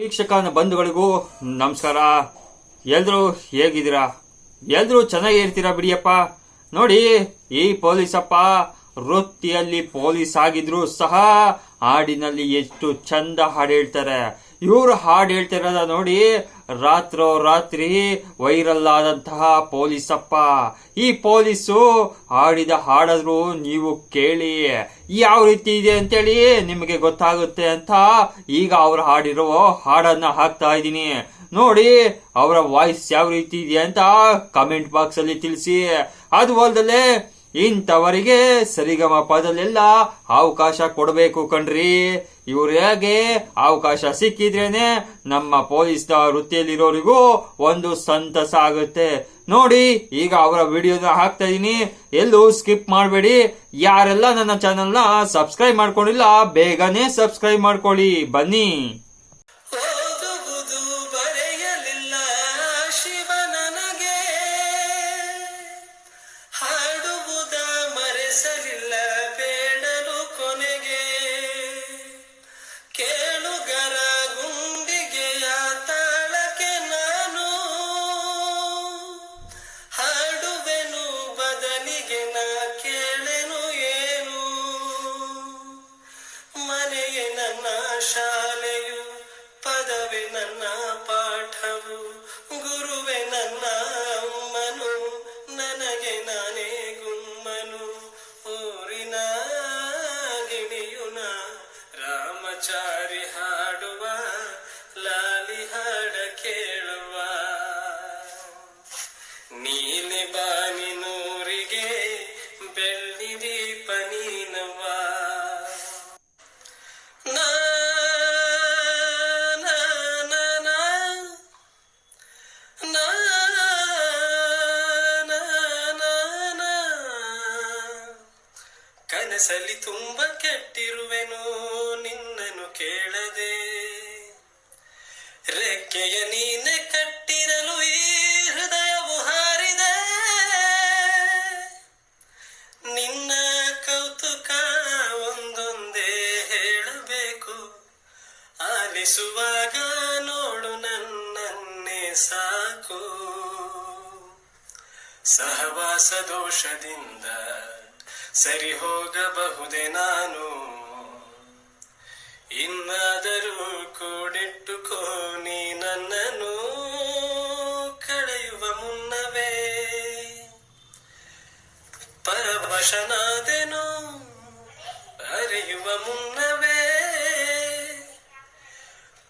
ವೀಕ್ಷಕ ಬಂಧುಗಳಿಗೂ ನಮಸ್ಕಾರ. ಎಲ್ರು ಹೇಗಿದ್ದೀರಾ? ಎಲ್ರು ಚೆನ್ನಾಗಿ ಇರ್ತೀರಾ ಬಿಡಿಯಪ್ಪ? ನೋಡಿ, ಈ ಪೊಲೀಸಪ್ಪ ವೃತ್ತಿಯಲ್ಲಿ ಪೊಲೀಸ್ ಆಗಿದ್ರು ಸಹ ಹಾಡಿನಲ್ಲಿ ಎಷ್ಟು ಚಂದ ಹಾಡು ಹೇಳ್ತಾರೆ. ಇವರು ಹಾಡು ಹೇಳ್ತಿರೋದ ನೋಡಿ, ರಾತ್ರೋ ರಾತ್ರಿ ವೈರಲ್ ಆದಂತಹ ಪೊಲೀಸಪ್ಪ. ಈ ಪೊಲೀಸು ಹಾಡಿದ ಹಾಡಾದ್ರು ನೀವು ಕೇಳಿ, ಯಾವ ರೀತಿ ಇದೆ ಅಂತೇಳಿ ನಿಮಗೆ ಗೊತ್ತಾಗುತ್ತೆ ಅಂತ ಈಗ ಅವ್ರು ಹಾಡಿರೋ ಹಾಡನ್ನ ಹಾಕ್ತಾ ಇದ್ದೀನಿ. ನೋಡಿ, ಅವರ ವಾಯ್ಸ್ ಯಾವ ರೀತಿ ಇದೆ ಅಂತ ಕಮೆಂಟ್ ಬಾಕ್ಸ್ ಅಲ್ಲಿ ತಿಳಿಸಿ. ಅದು ಅಲ್ದಲೆ ಇಂಥವರಿಗೆ ಸರಿಗಮ ಪದಲ್ಲೆಲ್ಲ ಅವಕಾಶ ಕೊಡಬೇಕು ಕಣ್ರಿ. ಇವರಿಗೆ ಅವಕಾಶ ಸಿಕ್ಕಿದ್ರೇನೆ ನಮ್ಮ ಪೊಲೀಸ್ ವೃತ್ತಿಯಲ್ಲಿರೋರಿಗೂ ಒಂದು ಸಂತಸ ಆಗುತ್ತೆ. ನೋಡಿ, ಈಗ ಅವರ ವಿಡಿಯೋನ ಹಾಕ್ತಾ ಇದೀನಿ. ಎಲ್ಲೂ ಸ್ಕಿಪ್ ಮಾಡಬೇಡಿ. ಯಾರೆಲ್ಲ ನನ್ನ ಚಾನೆಲ್ನ ಸಬ್ಸ್ಕ್ರೈಬ್ ಮಾಡ್ಕೊಂಡಿಲ್ಲ, ಬೇಗನೆ ಸಬ್ಸ್ಕ್ರೈಬ್ ಮಾಡ್ಕೊಳ್ಳಿ. ಬನ್ನಿ. ಕನಸಲ್ಲಿ ತುಂಬ ಕೆಟ್ಟಿರುವೆನು, ನಿನ್ನನ್ನು ಕೇಳದೆ. ರೆಕ್ಕೆಯ ನೀನೆ ಕಟ್ಟಿರಲು ಈ ಹೃದಯವು ಹಾರಿದೆ. ನಿನ್ನ ಕೌತುಕ ಒಂದೊಂದೇ ಹೇಳಬೇಕು. ಆಲಿಸುವಾಗ ನೋಡು ನನ್ನನ್ನೇ ಸಾಕು. ಸಹವಾಸ ದೋಷದಿಂದ ಸರಿ ಹೋಗಬಹುದೇ ನಾನು? ಇನ್ನಾದರೂ ಕೂಡಿಟ್ಟುಕೋ ನೀ ನನ್ನನ್ನು ಕಳೆಯುವ ಮುನ್ನವೇ. ಪರವಶನಾದೆನು ಅರಿಯುವ ಮುನ್ನವೇ.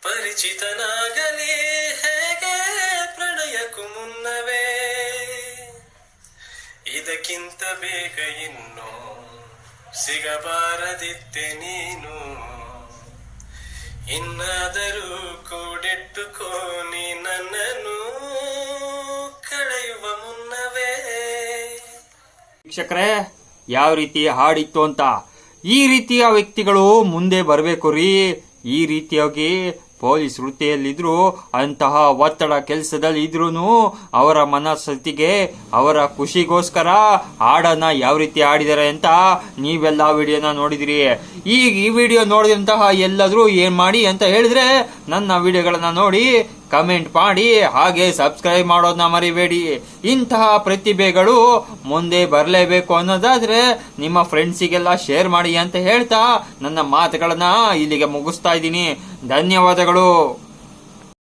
ಪರಿಚಿತನಾಗಲಿ ಇದಕ್ಕಿಂತ ಬೇಗ ಇನ್ನು ಸಿಗಬಾರದಿತ್ತೆ ನೀನು. ಇನ್ನಾದರೂ ಕೂಡಿಟ್ಟುಕೋ ನೀ ನನ್ನನ್ನು. ಕಳೆಯುವ ಮುನ್ನವೇ. ಶಿಕ್ಷಕರೇ ಯಾವ ರೀತಿ ಹಾಡಿತ್ತು ಅಂತ ಈ ರೀತಿಯ ವ್ಯಕ್ತಿಗಳು ಮುಂದೆ ಬರಬೇಕು ರೀ. ಈ ರೀತಿಯಾಗಿ ಪೊಲೀಸ್ ವೃತ್ತಿಯಲ್ಲಿದ್ರು ಅಂತಹ ಒತ್ತಡ ಕೆಲಸದಲ್ಲಿ ಇದ್ರೂ ಅವರ ಮನಸ್ಥಿತಿಗೆ ಅವರ ಖುಷಿಗೋಸ್ಕರ ಹಾಡನ್ನ ಯಾವ ರೀತಿ ಆಡಿದರೆ ಅಂತ ನೀವೆಲ್ಲ ವಿಡಿಯೋನ ನೋಡಿದಿರಿ. ಈಗ ಈ ವಿಡಿಯೋ ನೋಡಿದಂತಹ ಎಲ್ಲಾದ್ರೂ ಏನ್ ಮಾಡಿ ಅಂತ ಹೇಳಿದ್ರೆ ನನ್ನ ವಿಡಿಯೋಗಳನ್ನ ನೋಡಿ ಕಮೆಂಟ್ ಮಾಡಿ, ಹಾಗೆ ಸಬ್ಸ್ಕ್ರೈಬ್ ಮಾಡೋದನ್ನ ಮರಿಬೇಡಿ. ಇಂತಹ ಪ್ರತಿಭೆಗಳು ಮುಂದೆ ಬರಲೇಬೇಕು ಅನ್ನೋದಾದ್ರೆ ನಿಮ್ಮ ಫ್ರೆಂಡ್ಸಿಗೆಲ್ಲ ಶೇರ್ ಮಾಡಿ ಅಂತ ಹೇಳ್ತಾ ನನ್ನ ಮಾತುಗಳನ್ನ ಇಲ್ಲಿಗೆ ಮುಗಿಸ್ತಾ ಇದ್ದೀನಿ. ಧನ್ಯವಾದಗಳು.